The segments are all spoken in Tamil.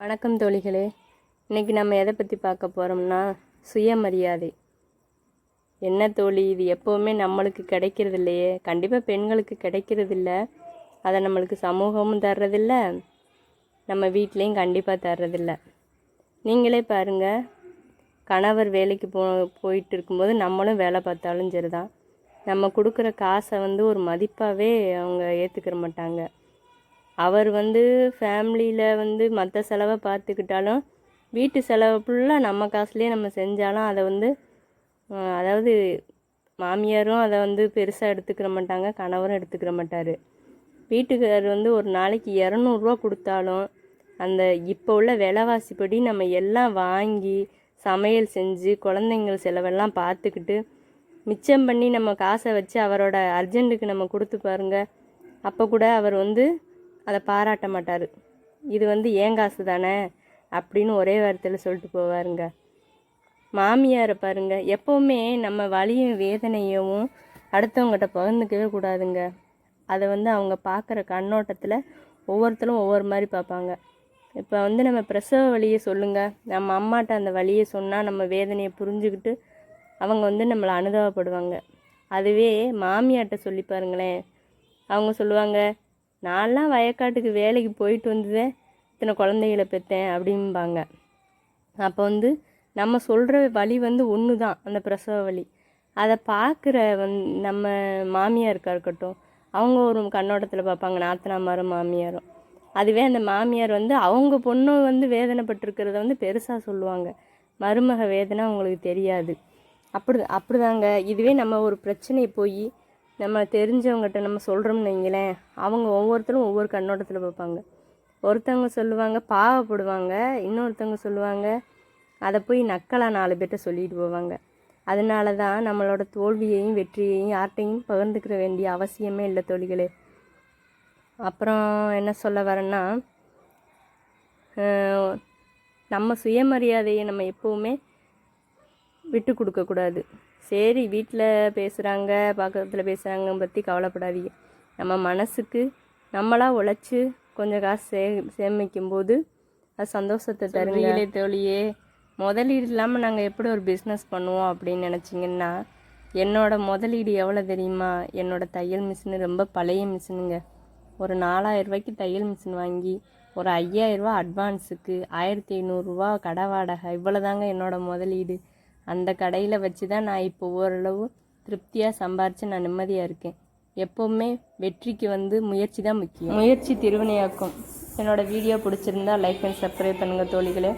வணக்கம் தோழிகளே. இன்றைக்கி நம்ம எதை பற்றி பார்க்க போகிறோம்னா சுயமரியாதை. என்ன தோழி இது எப்போவுமே நம்மளுக்கு கிடைக்கிறது இல்லையே கண்டிப்பாக பெண்களுக்கு கிடைக்கிறது இல்லை அதை நம்மளுக்கு சமூகமும் தர்றதில்ல. நம்ம வீட்லேயும் கண்டிப்பாக தர்றதில்ல. நீங்களே பாருங்கள் கணவர் வேலைக்கு போ போயிட்டு இருக்கும்போது நம்மளும் வேலை பார்த்தாலும் சரிதான். நம்ம கொடுக்குற காசை வந்து ஒரு மதிப்பாகவே அவங்க ஏற்றுக்கிற மாட்டாங்க. அவர் வந்து ஃபேமிலியில் வந்து மற்ற செலவை பார்த்துக்கிட்டாலும் வீட்டு செலவை ஃபுல்லாக நம்ம காசுலேயே நம்ம செஞ்சாலும் அதை வந்து அதாவது மாமியாரும் அதை வந்து பெருசாக எடுத்துக்கிற மாட்டாங்க கணவரும் எடுத்துக்கிற மாட்டார். வீட்டுக்காரர் வந்து ஒரு நாளைக்கு இரநூறுவா கொடுத்தாலும் அந்த இப்போ உள்ள விலைவாசிப்படி நம்ம எல்லாம் வாங்கி சமையல் செஞ்சு குழந்தைங்கள் செலவெல்லாம் பார்த்துக்கிட்டு மிச்சம் பண்ணி நம்ம காசை வச்சு அவரோட அர்ஜென்ட்டுக்கு நம்ம கொடுத்து பாருங்கள் அப்போ கூட அவர் வந்து அதை பாராட்ட மாட்டார். இது வந்து ஏன் காசு தானே? அப்படின்னு ஒரே வார்த்தையில் சொல்லிட்டு போவாருங்க. மாமியாரை பாருங்க எப்போவுமே நம்ம வலியும் வேதனையும் அடுத்தவங்ககிட்ட பகிர்ந்துக்கவே கூடாதுங்க. அதை வந்து அவங்க பார்க்குற கண்ணோட்டத்தில் ஒவ்வொருத்தரும் ஒவ்வொரு மாதிரி பார்ப்பாங்க இப்போ வந்து நம்ம பிரசவ வழியை சொல்லுங்கள் நம்ம அம்மாட்ட அந்த வழியை சொன்னால் நம்ம வேதனையை புரிஞ்சுக்கிட்டு அவங்க வந்து நம்மளை அனுதாபப்படுவாங்க. அதுவே மாமியார்கிட்ட சொல்லி பாருங்களேன். அவங்க சொல்லுவாங்க நான்லாம் வயக்காட்டுக்கு வேலைக்கு போயிட்டு வந்துதேன் இத்தனை குழந்தைகளை பெற்றேன் அப்படிம்பாங்க. அப்போ வந்து நம்ம சொல்கிற வழி வந்து ஒன்று தான் அந்த பிரசவ வலி அதை பார்க்குற வந் நம்ம மாமியாருக்கா இருக்கட்டும் அவங்க ஒரு கண்ணோட்டத்தில் பார்ப்பாங்க நாத்தனாமாரும் மாமியாரும். அதுவே அந்த மாமியார் வந்து அவங்க பொண்ணு வந்து வேதனைப்பட்டிருக்கிறத வந்து பெருசாக சொல்லுவாங்க. மருமக வேதனை அவங்களுக்கு தெரியாது. அப்படி அப்படிதாங்க. இதுவே நம்ம ஒரு பிரச்சனையை போய் நம்ம தெரிஞ்சவங்ககிட்ட நம்ம சொல்கிறோம்னு வைங்களேன் அவங்க ஒவ்வொருத்தரும் ஒவ்வொரு கண்ணோட்டத்தில் பார்ப்பாங்க. ஒருத்தவங்க சொல்லுவாங்க பாவப்படுவாங்க இன்னொருத்தவங்க சொல்லுவாங்க அதை போய் நக்கலாக நாலு பேர்கிட்ட சொல்லிட்டு போவாங்க. அதனால தான் நம்மளோட தோல்வியையும் வெற்றியையும் யார்கிட்டையும் பகிர்ந்துக்கிற வேண்டிய அவசியமே இல்லை தோழிகளே. அப்புறம் என்ன சொல்ல வரேன்னா நம்ம சுயமரியாதையை நம்ம எப்போவுமே விட்டு கொடுக்கக்கூடாது சரி வீட்டில் பேசுகிறாங்க பக்கத்தில் பேசுகிறாங்க பற்றி கவலைப்படாதீங்க. நம்ம மனசுக்கு நம்மளா உழைச்சி கொஞ்சம் காசு சே சேமிக்கும் போது அது சந்தோஷத்தை தருங்களே தோழியே. முதலீடு இல்லாமல் நாங்கள் எப்படி ஒரு பிஸ்னஸ் பண்ணுவோம் அப்படின்னு நினச்சிங்கன்னா என்னோட முதலீடு எவ்வளோ தெரியுமா? என்னோட தையல் மிஷினு ரொம்ப பழைய மிஷினுங்க ஒரு நாலாயிரம் ரூபாய்க்கு தையல் மிஷின் வாங்கி ஒரு ஐயாயிரரூவா அட்வான்ஸுக்கு ஆயிரத்தி ஐநூறுரூவா கடை வாடகை இவ்வளோதாங்க என்னோட முதலீடு. அந்த கடையில் வச்சு தான் நான் இப்போ ஓரளவு திருப்தியாக சம்பாரித்து நான் நிம்மதியாக இருக்கேன். எப்போவுமே வெற்றிக்கு வந்து முயற்சி தான் முக்கியம். முயற்சி திருவினையாக்கும். என்னோடய வீடியோ பிடிச்சிருந்தா லைக் அண்ட் சப்ஸ்கிரைப் பண்ணுங்கள் தோழிகளே.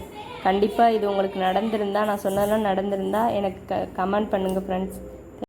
கண்டிப்பாக இது உங்களுக்கு நடந்திருந்தா நான் சொன்னதெல்லாம் நடந்திருந்தா எனக்கு க கமெண்ட் பண்ணுங்கள் ஃப்ரெண்ட்ஸ்